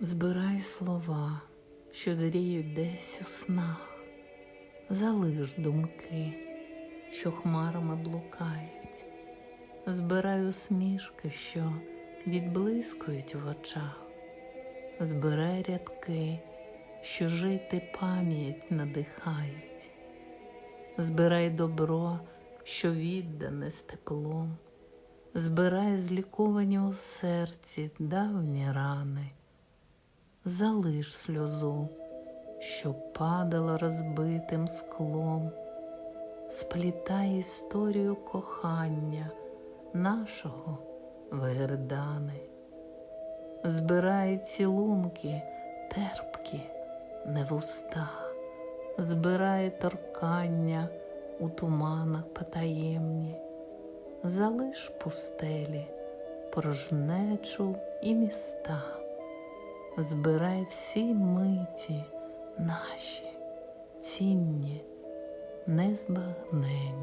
Збирай слова, що зріють десь у снах, залиш думки, що хмарами блукають, збирай усмішки, що відблискують в очах, збирай рядки, що жити пам'ять надихають, збирай добро, що віддане з теплом, збирай зліковані у серці давні рани залиш сльозу, що падала розбитим склом, сплітай історію кохання нашого Вегердани, збирай цілунки терпкі, не в уста, збирай торкання у туманах потаємні, залиш пустелі, порожнечу і міста збирай всі миті наші, цінні, незбагненні.